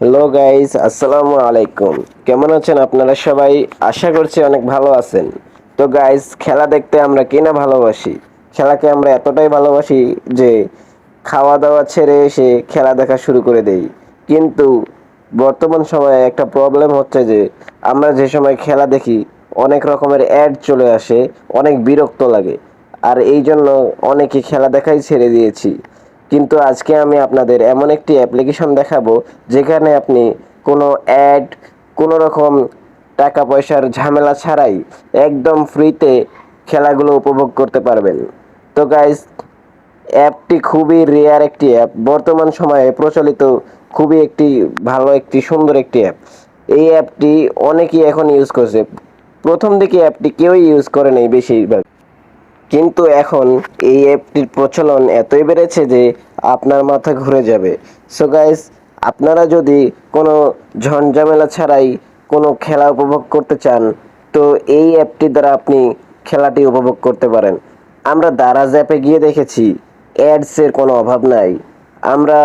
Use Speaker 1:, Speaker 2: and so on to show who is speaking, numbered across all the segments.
Speaker 1: Hello guys আসসালামু আলাইকুম কেমন আছেন আপনারা সবাই? আশা করছি অনেক ভালো আছেন। তো গাইস খেলা দেখতে আমরা কি না ভালোবাসি? খেলাকে আমরা এতটাই ভালোবাসি যে খাওয়া দাওয়া ছেড়ে এসে খেলা দেখা শুরু করে দেই। কিন্তু বর্তমান সময়ে একটা প্রবলেম হচ্ছে যে আমরা যে সময় খেলা দেখি, অনেক রকমের অ্যাড চলে আসে, অনেক বিরক্ত লাগে। আর এই জন্য অনেকে খেলা দেখাই ছেড়ে দিয়েছি। কিন্তু আজকে আমি আপনাদের এমন একটি অ্যাপ্লিকেশন দেখাবো যেখানে আপনি কোনো অ্যাড, কোনো রকম টাকা পয়সার ঝামেলা ছাড়াই একদম ফ্রিতে খেলাগুলো উপভোগ করতে পারবেন। তো গাইস অ্যাপটি খুবই রেয়ার একটি অ্যাপ। বর্তমান সময়ে প্রচলিত খুবই একটি ভালো একটি, সুন্দর একটি অ্যাপ। এই অ্যাপটি অনেকেই এখন ইউজ করছে। প্রথম দিকে অ্যাপটি কেউই ইউজ করে নেই বেশিরভাগ। কিন্তু এখন এই অ্যাপটির প্রচলন এতই বেড়েছে যে আপনার মাথা ঘুরে যাবে। সো গাইস আপনারা যদি কোনো ঝঞ্ঝামেলা ছাড়াই কোনো খেলা উপভোগ করতে চান, তো এই অ্যাপটি দ্বারা আপনি খেলাটি উপভোগ করতে পারেন। আমরা দারাজ অ্যাপে গিয়ে দেখেছি অ্যাডসের কোনো অভাব নাই। আমরা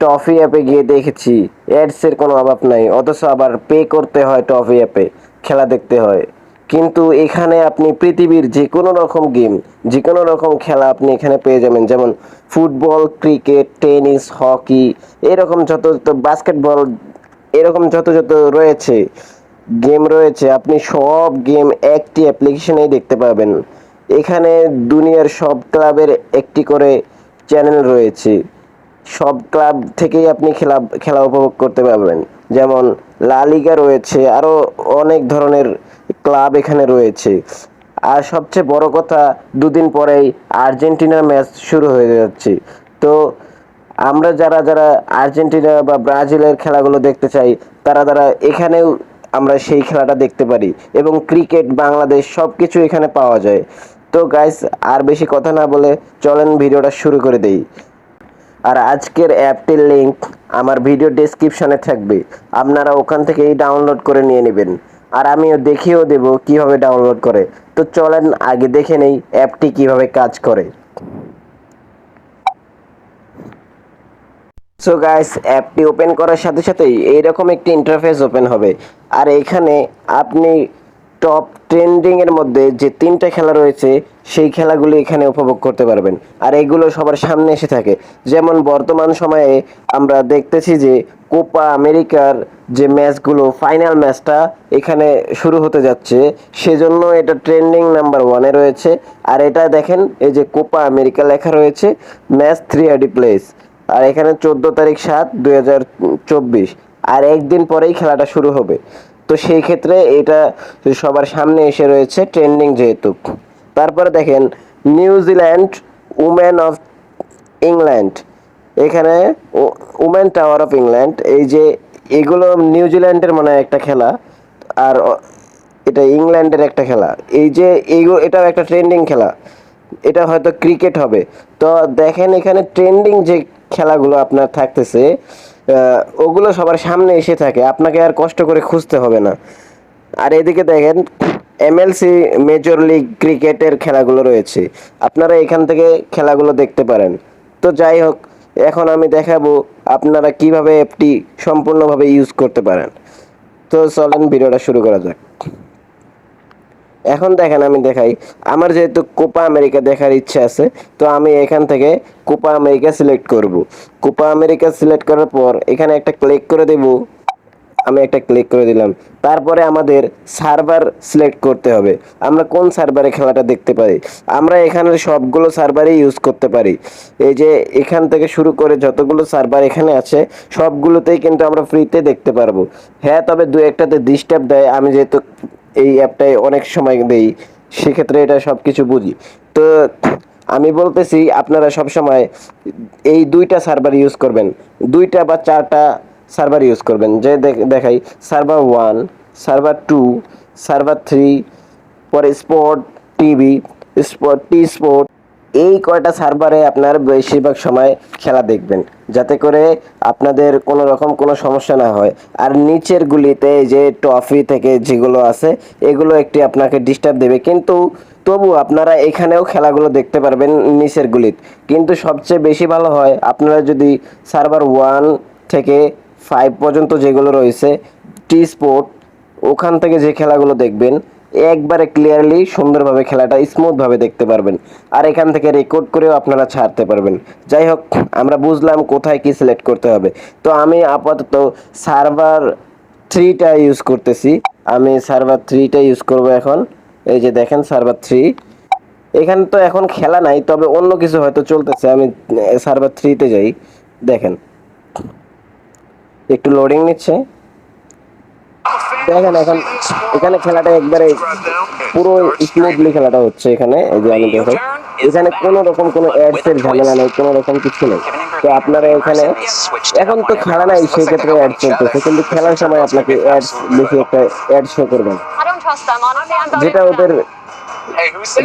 Speaker 1: টফি অ্যাপে গিয়ে দেখেছি অ্যাডসের কোনো অভাব নাই। অথচ আবার পে করতে হয় টফি অ্যাপে খেলা দেখতে হয়। কিন্তু এখানে আপনি পৃথিবীর যে কোনো রকম গেম যে কোনো রকম খেলা আপনি এখানে পেয়ে যাবেন। যেমন ফুটবল, ক্রিকেট, টেনিস, হকি, এরকম যত যত বাস্কেটবল এরকম যত যত রয়েছে গেম রয়েছে, আপনি সব গেম একটি অ্যাপ্লিকেশনেই দেখতে পাবেন। এখানে দুনিয়ার সব ক্লাবের একটি করে চ্যানেল রয়েছে। সব ক্লাব থেকেই আপনি খেলা খেলা উপভোগ করতে পারবেন। যেমন লা লিগা রয়েছে আরও অনেক ধরনের ক্লাব এখানে রয়েছে। আর সবচেয়ে বড় কথা, দুদিন পরেই আর্জেন্টিনার ম্যাচ শুরু হয়ে যাচ্ছে। তো আমরা যারা যারা আর্জেন্টিনা বা ব্রাজিলের খেলাগুলো দেখতে চাই, তারা তারা এখানেও আমরা সেই খেলাটা দেখতে পারি। এবং ক্রিকেট, বাংলাদেশ সব কিছু এখানে পাওয়া যায়। তো গাইস আর বেশি কথা না বলে চলেন ভিডিওটা শুরু করে দেই। আর আজকের অ্যাপটির লিংক আমার ভিডিও ডেসক্রিপশনে থাকবে। আপনারা ওখান থেকেই ডাউনলোড করে নিয়ে নেবেন। আর আমিও দেখিয়েও দেব কীভাবে ডাউনলোড করে। তো চলেন আগে দেখে নেই অ্যাপটি কীভাবে কাজ করে। সো গাইস অ্যাপটি ওপেন করার সাথে সাথেই এইরকম একটি ইন্টারফেস ওপেন হবে। আর এখানে আপনি টপ ট্রেন্ডিংয়ের মধ্যে যে তিনটা খেলা রয়েছে, সেই খেলাগুলি এখানে উপভোগ করতে পারবেন। আর এগুলো সবার সামনে এসে থাকে। যেমন বর্তমান সময়ে আমরা দেখতেছি যে কোপা আমেরিকার যে ম্যাচগুলো, ফাইনাল ম্যাচটা এখানে শুরু হতে যাচ্ছে, সেজন্য এটা ট্রেন্ডিং নাম্বার ওয়ানে রয়েছে। আর এটা দেখেন, এই যে কোপা আমেরিকা লেখা রয়েছে, ম্যাচ থ্রি আডি প্লেস। আর এখানে চোদ্দ তারিখ সাত, দুই হাজার চব্বিশ। আর একদিন পরেই খেলাটা শুরু হবে। তো সেই ক্ষেত্রে এটা সবার সামনে এসে রয়েছে, ট্রেন্ডিং যেহেতু। তারপরে দেখেন New Zealand women of England. এখানে উমেন টাওয়ার অফ ইংল্যান্ড, এই যে এগুলো নিউজিল্যান্ডের মনে একটা খেলা, আর এটা ইংল্যান্ডের একটা খেলা। এই যে এইগুলো এটাও একটা ট্রেন্ডিং খেলা। এটা হয়তো ক্রিকেট হবে। তো দেখেন এখানে ট্রেন্ডিং যে খেলাগুলো আপনার থাকতেছে ওগুলো সবার সামনে এসে থাকে। আপনাকে আর কষ্ট করে খুঁজতে হবে না। আর এদিকে দেখেন, এমএলসি মেজর লিগ ক্রিকেটের খেলাগুলো রয়েছে। আপনারা এখান থেকে খেলাগুলো দেখতে পারেন। তো যাই হোক, এখন আমি দেখাবো আপনারা কীভাবে অ্যাপটি সম্পূর্ণভাবে ইউজ করতে পারেন? তো চলেন ভিডিওটা শুরু করা যাক। এখন দেখেন আমি দেখাই, আমার যেহেতু কোপা আমেরিকা দেখার ইচ্ছা আছে, তো আমি এখান থেকে কোপা আমেরিকা সিলেক্ট করব। কোপা আমেরিকা সিলেক্ট করার পর এখানে একটা ক্লিক করে দেব। আমি একটা ক্লিক করে দিলাম। তারপরে আমাদের সার্ভার সিলেক্ট করতে হবে। আমরা কোন সার্ভারে খেলাটা দেখতে পারি? আমরা এখানে সবগুলো সার্ভারই ইউজ করতে পারি। এই যে এখান থেকে শুরু করে যতগুলো সার্ভার এখানে আছে, সবগুলোতেই কিন্তু আমরা ফ্রিতে দেখতে পারব। হ্যাঁ তবে দু একটাতে ডিস্টার্ব দেয়। আমি যেহেতু এই অ্যাপটায় অনেক সময় দেই, সেক্ষেত্রে এটা সব কিছু বুঝি। তো আমি বলতেছি, আপনারা সব সময় এই দুইটা সার্ভার ইউজ করবেন। দুইটা বা চারটা সার্ভার ইউজ করবেন। যে দেখ- দেখাই, server one, server two, server three, পরে sport TV, spot T sport এই কয়টা সার্ভারে আপনার বেশিরভাগ সময় খেলা দেখবেন। যাতে করে আপনাদের কোনো রকম কোনো সমস্যা না হয়। আর নিচের গুলিতে যে টফি থেকে যেগুলো আছে, এগুলো একটি আপনাকে ডিস্টার্ব দেবে। কিন্তু তবু আপনারা এখানেও খেলাগুলো দেখতে পারবেন নিচের গুলিত। কিন্তু সবচেয়ে বেশি ভালো হয় আপনারা যদি সার্ভার ওয়ান থেকে ফাইভ পর্যন্ত যেগুলো রয়েছে টি স্পোর্ট ওখান থেকে যে খেলাগুলো দেখবেন, একবারে ক্লিয়ারলি সুন্দরভাবে খেলাটা স্মুথভাবে দেখতে পারবেন। আর এখান থেকে রেকর্ড করেও আপনারা ছাড়তে পারবেন। যাই হোক, আমরা বুঝলাম কোথায় কি সিলেক্ট করতে হবে। তো আমি আপাতত সার্ভার থ্রিটা ইউজ করতেছি। আমি সার্ভার থ্রিটা ইউজ করব এখন। এই যে দেখেন সার্ভার থ্রি এখানে তো এখন খেলা নাই, তবে অন্য কিছু হয়তো চলতেছে। আমি সার্ভার থ্রিতে যাই। দেখেন। একটু লোডিং নিচ্ছে। দেখেন এখন এখানে খেলাটা একবারে পুরো স্মুথলি খেলাটা হচ্ছে এখানে এই যে আমি দেখেন। এখানে কোনো রকম কোনো অ্যাডস এর ঝামেলা নেই কোনো রকম কিছু নেই। তো আপনারা এখানে এখন তো খেলা নাই সেই ক্ষেত্রে অ্যাড চলতেছে কিন্তু খেলার সময় আপনাকে অ্যাডস বেশি একটা অ্যাড শো করবেন। যেটা ওদের.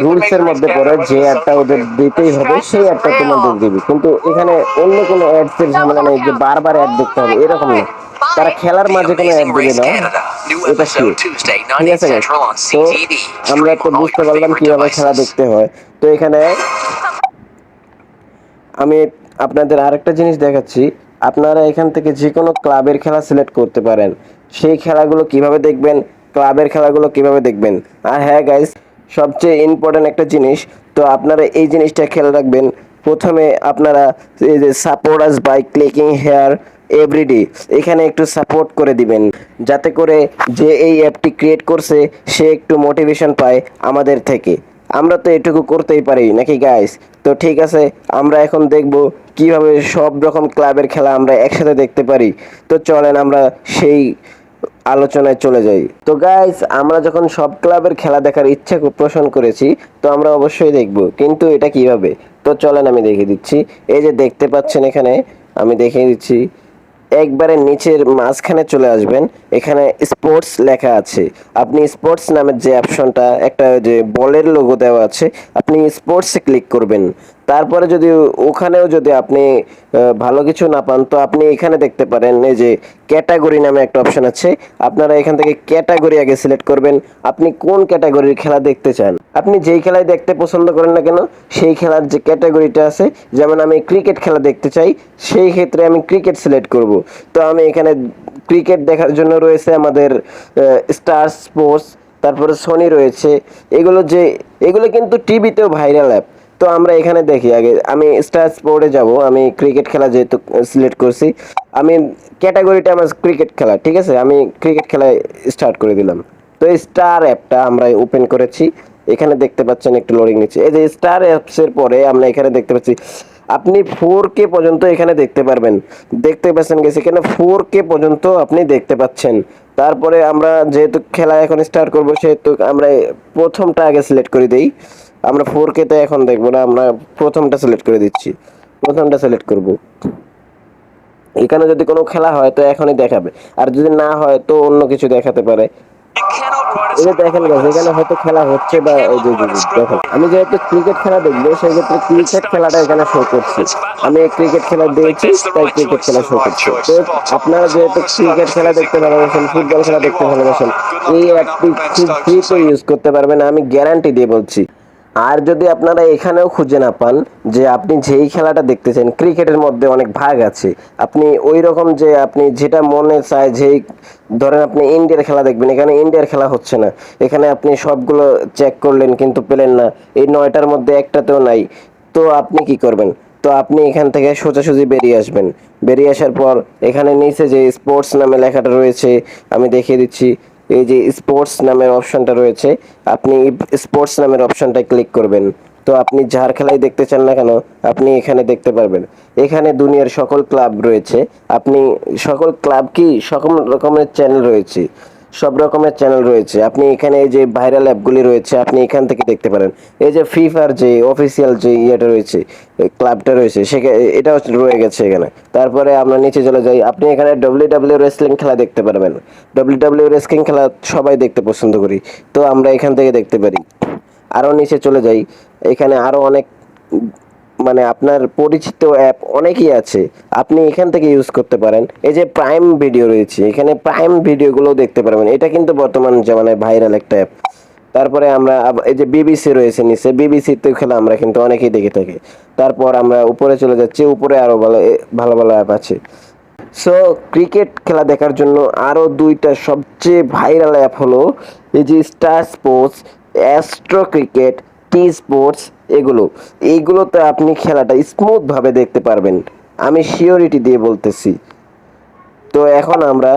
Speaker 1: রুলস এর মধ্যে পড়ে যে অ্যাডটা ওদের দিতেই হবে সেই অ্যাডটা তোমাদের দিবি। কিন্তু এখানে অন্য কোনো অ্যাডস এর ঝামেলা নেই যে বারবার অ্যাড দেখতে হবে এরকম না তারা খেলার মাঝে কোনো অ্যাড দিবে না। এটা ঠিক ঠিক আছে। তো আমরা তো বুঝতে পারলাম কীভাবে খেলা দেখতে হয়। তো এখানে আমি আপনাদের আরেকটা জিনিস দেখাচ্ছি। আপনারা এখান থেকে যে কোনো ক্লাবের খেলা সিলেক্ট করতে পারেন। সেই খেলাগুলো কীভাবে দেখবেন? ক্লাবের খেলাগুলো কীভাবে দেখবেন? আর হ্যাঁ গাইস সবচেয়ে ইম্পর্ট্যান্ট একটা জিনিস। তো আপনারা এই জিনিসটা খেয়াল রাখবেন। প্রথমে আপনারা এই যে support us by clicking here everyday এখানে একটু সাপোর্ট করে দিবেন। যাতে করে যে এই অ্যাপটি ক্রিয়েট করছে, সে একটু মোটিভেশন পায় আমাদের থেকে। আমরা তো এটুকু করতেই পারি, নাকি গাইস তো ঠিক আছে, আমরা এখন দেখব কীভাবে সব রকম ক্লাবের খেলা আমরা একসাথে দেখতে পারি। তো চলেন আমরা সেই আলোচনায় চলে যাই। তো গাইস আমরা যখন সব ক্লাবের খেলা দেখার ইচ্ছা পোষণ করেছি, তো আমরা অবশ্যই দেখব, কিন্তু এটা কীভাবে? তো চলেন আমি দেখিয়ে দিচ্ছি। এই যে দেখতে পাচ্ছেন এখানে, আমি দেখিয়ে দিচ্ছি। একবারে নিচের মাঝখানে চলে আসবেন, এখানে স্পোর্টস লেখা আছে। আপনি স্পোর্টস নামের যে অপশনটা একটা যে বলের লোগো দেওয়া আছে, আপনি স্পোর্টসে ক্লিক করবেন। তারপরে যদি ওখানেও যদি আপনি ভালো কিছু না পান, তো আপনি এখানে দেখতে পারেন, এই যে ক্যাটাগরি নামে একটা অপশন আছে। আপনারা এখান থেকে ক্যাটাগরি আগে সিলেক্ট করবেন, আপনি কোন ক্যাটাগরির খেলা দেখতে চান। আপনি যেই খেলায় দেখতে পছন্দ করেন না কেন, সেই খেলার যে ক্যাটাগরিটা আছে, যেমন আমি ক্রিকেট খেলা দেখতে চাই, সেই ক্ষেত্রে আমি ক্রিকেট সিলেক্ট করব। তো আমি এখানে ক্রিকেট দেখার জন্য রয়েছে আমাদের স্টার স্পোর্টস, তারপরে সোনি রয়েছে, এগুলো যে, এগুলো কিন্তু টিভিতেও ভাইরাল অ্যাপ। তো আমরা এখানে দেখি আগে, আমি স্টার স্পোর্টে যাব, আমি ক্রিকেট খেলা যেহেতু সিলেক্ট করছি, আমি ক্যাটাগরিটা আমার ক্রিকেট খেলা, ঠিক আছে? আমি ক্রিকেট খেলায় স্টার্ট করে দিলাম। তো এই স্টার অ্যাপটা আমরা ওপেন করেছি, এখানে দেখতে পাচ্ছেন একটু লোডিং নিচ্ছে। এই যে স্টার অ্যাপসের পরে আমরা এখানে দেখতে পাচ্ছি, আপনি ফোর কে পর্যন্ত এখানে দেখতে পারবেন। দেখতে পাচ্ছেন গেছে এখানে ফোর কে পর্যন্ত আপনি দেখতে পাচ্ছেন। তারপরে আমরা যেহেতু খেলা এখন স্টার্ট করব, সেহেতু আমরা প্রথমটা আগে সিলেক্ট করে দিই। আমরা ফোর কে তে এখন দেখব না, আমরা প্রথমটা সিলেক্ট করে দিচ্ছি। প্রথমটা সিলেক্ট করব। এখানে যদি কোনো খেলা হয় তো এখনই দেখাবে। আর যদি না হয় তো অন্য কিছু দেখাতে পারে। দেখেন এখানে হয়তো খেলা হচ্ছে বা দেখেন। আমি যেহেতু ক্রিকেট খেলা দেখব সেই ক্ষেত্রে ক্রিকেট খেলাটা এখানে শো করছে। আমি ক্রিকেট খেলা দিয়েছি, তাই ক্রিকেট খেলা শো করছে। তো আপনারা যেহেতু ক্রিকেট খেলা দেখতে ভালোবাসেন ফুটবল খেলা দেখতে ভালোবাসেন, এই অ্যাপটি খুব ফ্রিতে ইউজ করতে পারবেন, আমি গ্যারান্টি দিয়ে বলছি। আর যদি আপনারা এখানেও খুঁজে না পান যে আপনি যেই খেলাটা দেখতেছেন, ক্রিকেটের মধ্যে অনেক ভাগ আছে, আপনি ওই রকম যে আপনি যেটা মনে চায় যেই, ধরেন আপনি ইন্ডিয়ার খেলা দেখবেন, এখানে ইন্ডিয়ার খেলা হচ্ছে না। এখানে আপনি সবগুলো চেক করলেন কিন্তু পেলেন না, এই নয়টার মধ্যে একটাতেও নাই। তো আপনি কি করবেন? তো আপনি এখান থেকে সোজাসুজি বেরিয়ে আসবেন। বেরিয়ে আসার পর এখানে নিচে যে স্পোর্টস নামে লেখাটা রয়েছে, আমি দেখিয়ে দিচ্ছি। এই যে স্পোর্টস নামের অপশনটা রয়েছে, আপনি স্পোর্টস নামের অপশনটা ক্লিক করবেন। তো আপনি যার খেলাই দেখতে চান না কেন, আপনি এখানে দেখতে পারবেন। এখানে দুনিয়ার সকল ক্লাব রয়েছে। আপনি সকল ক্লাব কি সকল রকমের চ্যানেল রয়েছে। সব রকমের চ্যানেল রয়েছে। আপনি এখানে এই যে ভাইরাল অ্যাপগুলি রয়েছে, আপনি এখান থেকে দেখতে পারেন। এই যে ফিফার যে অফিসিয়াল যে ইয়েটা রয়েছে ক্লাবটা রয়েছে সেখানে এটাও রয়ে গেছে এখানে। তারপরে আমরা নিচে চলে যাই। আপনি এখানে ডব্লিউ ডাব্লিউ রেসলিং খেলা দেখতে পারবেন। ডব্লিউ ডাব্লিউ রেসলিং খেলা সবাই দেখতে পছন্দ করি। তো আমরা এখান থেকে দেখতে পারি। আরও নিচে চলে যাই। এখানে আরও অনেক মানে আপনার পরিচিত অ্যাপ অনেকই আছে। আপনি এখান থেকে ইউজ করতে পারেন। এই যে প্রাইম ভিডিও রয়েছে, এখানে প্রাইম ভিডিওগুলো দেখতে পারবেন। এটা কিন্তু বর্তমান জামানায় ভাইরাল একটা অ্যাপ তারপরে আমরা এই যে বিবিসি রয়েছে নিচে বিবিসিতে খেলা আমরা কিন্তু অনেকেই দেখে থাকি। তারপর আমরা উপরে চলে যাচ্ছি, উপরে আরও ভালো ভালো ভালো অ্যাপ আছে। সো ক্রিকেট খেলা দেখার জন্য আরও দুইটা সবচেয়ে ভাইরাল অ্যাপ হলো এই যে Star Sports Astro Cricket T Sports এগুলো এইগুলোতে আপনি খেলাটা স্মুথভাবে দেখতে পারবেন। আমি শিওরিটি দিয়ে বলতেছি। তো এখন আমরা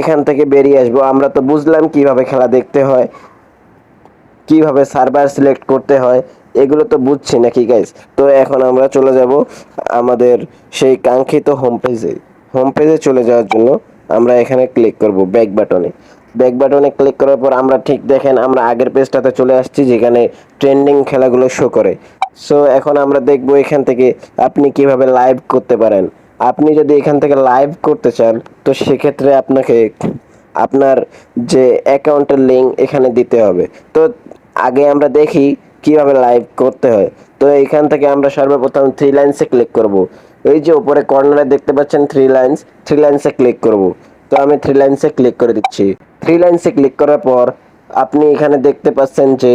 Speaker 1: এখান থেকে বেরিয়ে আসব। আমরা তো বুঝলাম কীভাবে খেলা দেখতে হয়, কীভাবে সার্ভার সিলেক্ট করতে হয়, এগুলো তো বুঝছি নাকি গাইস তো এখন আমরা চলে যাব আমাদের সেই কাঙ্ক্ষিত হোম পেজে হোম পেজে চলে যাওয়ার জন্য আমরা এখানে ক্লিক করব ব্যাক বাটনে ব্যাক বাটনে ক্লিক করার পর আমরা ঠিক দেখেন আমরা আগের পেজটাতে চলে আসছি যেখানে ট্রেন্ডিং খেলাগুলো শো করে। সো এখন আমরা দেখব এখান থেকে আপনি কীভাবে লাইভ করতে পারেন। আপনি যদি এখান থেকে লাইভ করতে চান, তো সেক্ষেত্রে আপনাকে আপনার যে অ্যাকাউন্টের লিঙ্ক এখানে দিতে হবে। তো আগে আমরা দেখি কীভাবে লাইভ করতে হয়। তো এখান থেকে আমরা সর্বপ্রথম থ্রি লাইন্সে ক্লিক করব। এই যে উপরে কর্নারে দেখতে পাচ্ছেন থ্রি লাইন্স থ্রি লাইন্সে ক্লিক করব। তো আমি থ্রি লাইন্সে ক্লিক করে দিচ্ছি। থ্রি লাইন্সে ক্লিক করার পর আপনি এখানে দেখতে পাচ্ছেন যে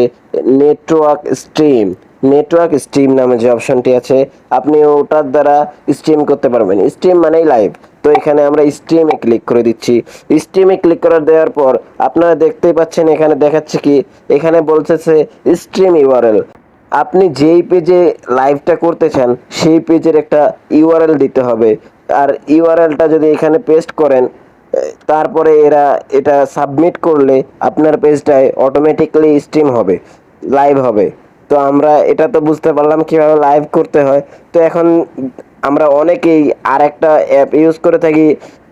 Speaker 1: নেটওয়ার্ক স্ট্রিম নেটওয়ার্ক স্ট্রিম নামে যে অপশনটি আছে, আপনি ওটার দ্বারা স্ট্রিম করতে পারবেন। স্ট্রিম মানেই লাইভ তো এখানে আমরা স্ট্রিমে ক্লিক করে দিচ্ছি। স্ট্রিমে ক্লিক করার দেওয়ার পর আপনারা দেখতেই পাচ্ছেন এখানে দেখাচ্ছে কি, এখানে বলতেছে স্ট্রিম ইউআরএল আপনি যেই পেজে লাইভটা করতে চান, সেই পেজের একটা ইউআরএল দিতে হবে। আর ইউআরএলটা যদি এখানে পেস্ট করেন তারপরে এরা এটা সাবমিট করলে আপনার পেজটায় অটোমেটিকলি স্ট্রিম হবে লাইভ হবে। তো আমরা এটা তো বুঝতে পারলাম কীভাবে লাইভ করতে হয়। তো এখন আমরা অনেকেই আর একটা অ্যাপ ইউজ করে থাকি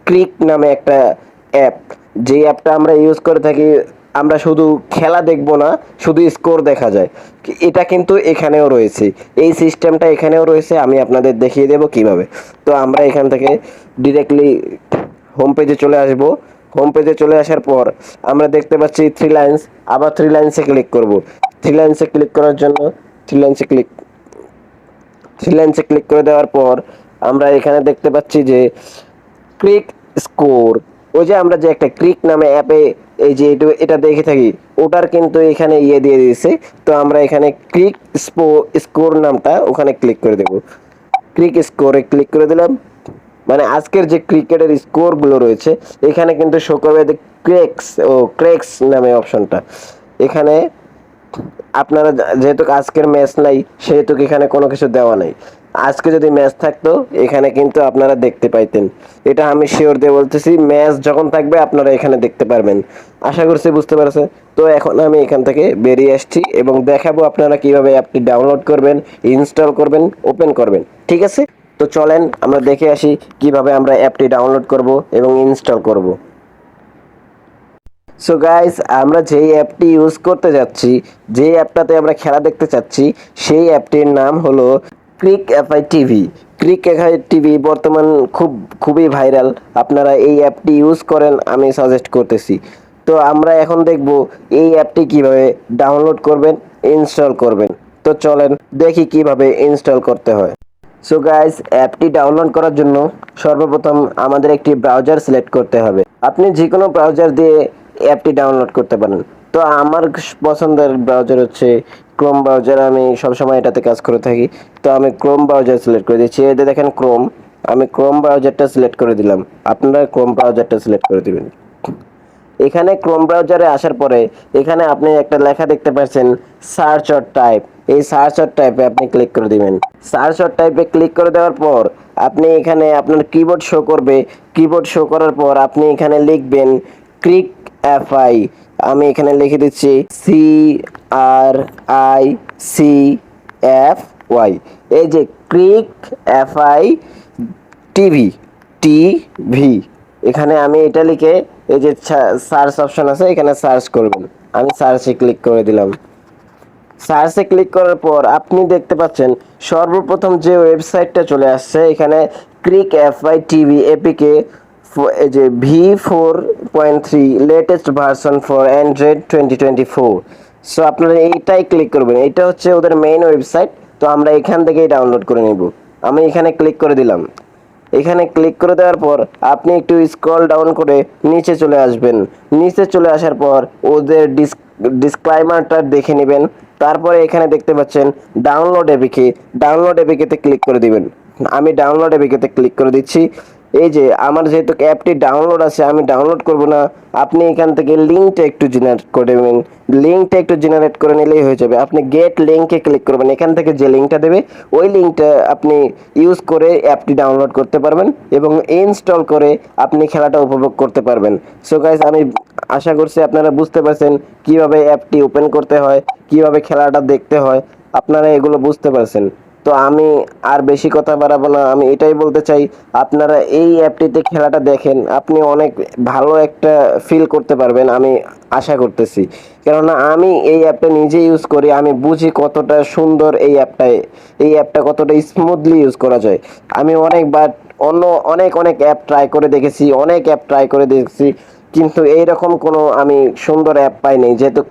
Speaker 1: ক্রিক নামে একটা অ্যাপ যে অ্যাপটা আমরা ইউজ করে থাকি, আমরা শুধু খেলা দেখব না, শুধু স্কোর দেখা যায়। এটা কিন্তু এখানেও রয়েছে। এই সিস্টেমটা এখানেও রয়েছে, আমি আপনাদের দেখিয়ে দেব কীভাবে। তো আমরা এখান থেকে ডিরেক্টলি হোম পেজে চলে আসব। হোম পেজে চলে আসার পর আমরা দেখতে পাচ্ছি থ্রি লাইন্স আবার থ্রি লাইন্সে ক্লিক করব। থ্রি লাইন্সে ক্লিক করার জন্য থ্রি লাইন্সে ক্লিক থ্রি লাইন্সে ক্লিক করে দেওয়ার পর আমরা এখানে দেখতে পাচ্ছি যে ক্রিক স্কোর ওই যে আমরা যে একটা ক্রিক নামে অ্যাপে এই যে এটা দেখে থাকি, ওটার কিন্তু এখানে ইয়ে দিয়ে দিয়েছে। তো আমরা এখানে ক্রিক স্পো স্কোর নামটা ওখানে ক্লিক করে দেব। ক্রিক স্কোরে ক্লিক করে দিলাম। মানে আজকের যে ক্রিকেটের স্কোরগুলো রয়েছে, এখানে কিন্তু শো করবে ক্রেক্স ও ক্রেক্স নামে অপশনটা এখানে আপনারা যেহেতু আজকের ম্যাচ নাই, সেহেতু এখানে কোনো কিছু দেওয়া নাই। আজকে যদি ম্যাচ থাকতো, এখানে কিন্তু আপনারা দেখতে পাইতেন। এটা আমি শিওর দিয়ে বলতেছি ম্যাচ যখন থাকবে আপনারা এখানে দেখতে পারবেন। আশা করছি বুঝতে পারছেন? তো এখন আমি এখান থেকে বেরিয়ে আসছি এবং দেখাবো আপনারা কীভাবে অ্যাপটি ডাউনলোড করবেন ইনস্টল করবেন ওপেন করবেন। ঠিক আছে? তো চলেন, আমরা দেখে আসি কীভাবে আমরা অ্যাপটি ডাউনলোড করব এবং ইনস্টল করব। সো গাইস আমরা যেই অ্যাপটি ইউজ করতে যাচ্ছি, যেই অ্যাপটাতে আমরা খেলা দেখতে চাচ্ছি, সেই অ্যাপটির নাম হলো ক্রিক এফআই টিভি। ক্রিক এফআই টিভি বর্তমান খুব, খুবই ভাইরাল। আপনারা এই অ্যাপটি ইউজ করেন, আমি সাজেস্ট করতেছি। তো আমরা এখন দেখব এই অ্যাপটি কীভাবে ডাউনলোড করবেন, ইনস্টল করবেন। তো চলেন, দেখি কীভাবে ইনস্টল করতে হয়। সো গাইস অ্যাপটি ডাউনলোড করার জন্য সর্বপ্রথম আমাদের একটি ব্রাউজার সিলেক্ট করতে হবে। আপনি যে কোনো ব্রাউজার দিয়ে অ্যাপটি ডাউনলোড করতে পারেন। তো আমার পছন্দের ব্রাউজার হচ্ছে ক্রোম ব্রাউজার আমি সবসময় এটাতে কাজ করে থাকি। তো আমি ক্রোম ব্রাউজার সিলেক্ট করে দিচ্ছি। এতে দেখেন ক্রোম আমি ক্রোম ব্রাউজারটা সিলেক্ট করে দিলাম। আপনারা ক্রোম ব্রাউজারটা সিলেক্ট করে দিবেন। এখানে ক্রোম ব্রাউজারে আসার পরে এখানে আপনি একটা লেখা দেখতে পাচ্ছেন সার্চ অর টাইপ এই সার্চ অর টাইপে আপনি ক্লিক করে দিবেন। সার্চ অর টাইপে ক্লিক করে দেওয়ার পর আপনি এখানে আপনার কিবোর্ড শো করবে। কিবোর্ড শো করার পর আপনি এখানে লিখবেন ক্রিক এফ আই আমি এখানে লিখে দিচ্ছি C R I C F Y এই যে cric F I TV TV এখানে আমি এটা লিখে এই যে সার্চ অপশন আছে, এখানে সার্চ করবেন। আমি সার্চে ক্লিক করে দিলাম। সার্চে ক্লিক করার পর আপনি দেখতে পাচ্ছেন সর্বপ্রথম যে ওয়েবসাইটটা চলে আসছে, এখানে cric F FI TV APK এই যে V four point three latest version for Android twenty twenty four. So আপনারা এইটাই ক্লিক করবেন। এটা হচ্ছে ওদের মেইন ওয়েবসাইট। তো আমরা এখান থেকেই ডাউনলোড করে নেব। আমি এখানে ক্লিক করে দিলাম। এখানে ক্লিক করে দেওয়ার পর আপনি একটু স্ক্রল ডাউন করে নিচে চলে আসবেন। নিচে চলে আসার পর ওদের ডিসক্লাইমারটা দেখে নেবেন। তারপরে এখানে দেখতে পাচ্ছেন ডাউনলোড এপিকে ডাউনলোড এপিকেতে ক্লিক করে দিবেন। আমি ডাউনলোড এপিকেতে ক্লিক করে দিচ্ছি। এই যে আমার যেহেতু অ্যাপটি ডাউনলোড আছে, আমি ডাউনলোড করব না। আপনি এখান থেকে লিঙ্কটা একটু জেনারেট করে নেবেন। লিঙ্কটা একটু জেনারেট করে নিলেই হয়ে যাবে। আপনি গেট লিঙ্কে ক্লিক করবেন। এখান থেকে যে লিঙ্কটা দেবে, ওই লিঙ্কটা আপনি ইউজ করে অ্যাপটি ডাউনলোড করতে পারবেন এবং ইনস্টল করে আপনি খেলাটা উপভোগ করতে পারবেন। সো গাইজ আমি আশা করছি আপনারা বুঝতে পারছেন কীভাবে অ্যাপটি ওপেন করতে হয়, কীভাবে খেলাটা দেখতে হয়। আপনারা এগুলো বুঝতে পারছেন। তো আমি আর বেশি কথা বাড়াবো না। আমি এটাই বলতে চাই, আপনারা এই অ্যাপটিতে খেলাটা দেখেন, আপনি অনেক ভালো একটা ফিল করতে পারবেন আমি আশা করতেছি। কেননা আমি এই অ্যাপটা নিজে ইউজ করি, আমি বুঝি কতটা সুন্দর এই অ্যাপটায়, এই অ্যাপটা কতটা স্মুথলি ইউজ করা যায়। আমি অনেকবার অন্য অনেক অনেক অ্যাপ ট্রাই করে দেখেছি, অনেক অ্যাপ ট্রাই করে দেখেছি, কিন্তু এইরকম কোনো আমি সুন্দর অ্যাপ পাইনি। যেহেতু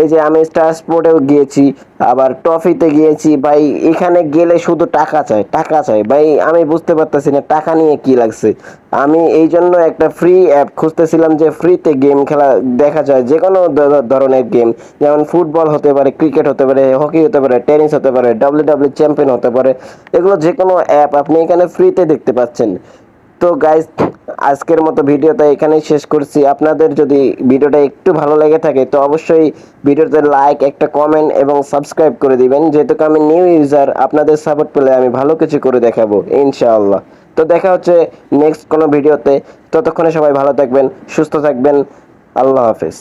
Speaker 1: এই যে আমি স্টার স্পোর্টেও গিয়েছি, আবার ট্রফিতে গিয়েছি, ভাই, এখানে গেলে শুধু টাকা চাই টাকা চাই। ভাই, আমি বুঝতে পারতেছি না, টাকা নিয়ে কি লাগছে। আমি এই জন্য একটা ফ্রি অ্যাপ খুঁজতেছিলাম যে ফ্রিতে গেম খেলা দেখা যায় যে কোনো ধরনের গেম যেমন ফুটবল হতে পারে ক্রিকেট হতে পারে হকি হতে পারে টেনিস হতে পারে ডাব্লিউ ডাব্লিউ চ্যাম্পিয়ন হতে পারে, এগুলো যে কোনো অ্যাপ আপনি এখানে ফ্রিতে দেখতে পাচ্ছেন। তো গাইজ আজকের মতো ভিডিওটা এখানেই শেষ করছি। আপনাদের যদি ভিডিওটা একটু ভালো লেগে থাকে, তো অবশ্যই ভিডিওতে লাইক একটা কমেন্ট এবং সাবস্ক্রাইব করে দিবেন। যেহেতু আমি নিউ ইউজার আপনাদের সাপোর্ট পেলে আমি ভালো কিছু করে দেখাবো, ইনশাআল্লাহ। তো দেখা হচ্ছে নেক্সট কোনো ভিডিওতে ততক্ষণে সবাই ভালো থাকবেন, সুস্থ থাকবেন। আল্লাহ হাফেজ।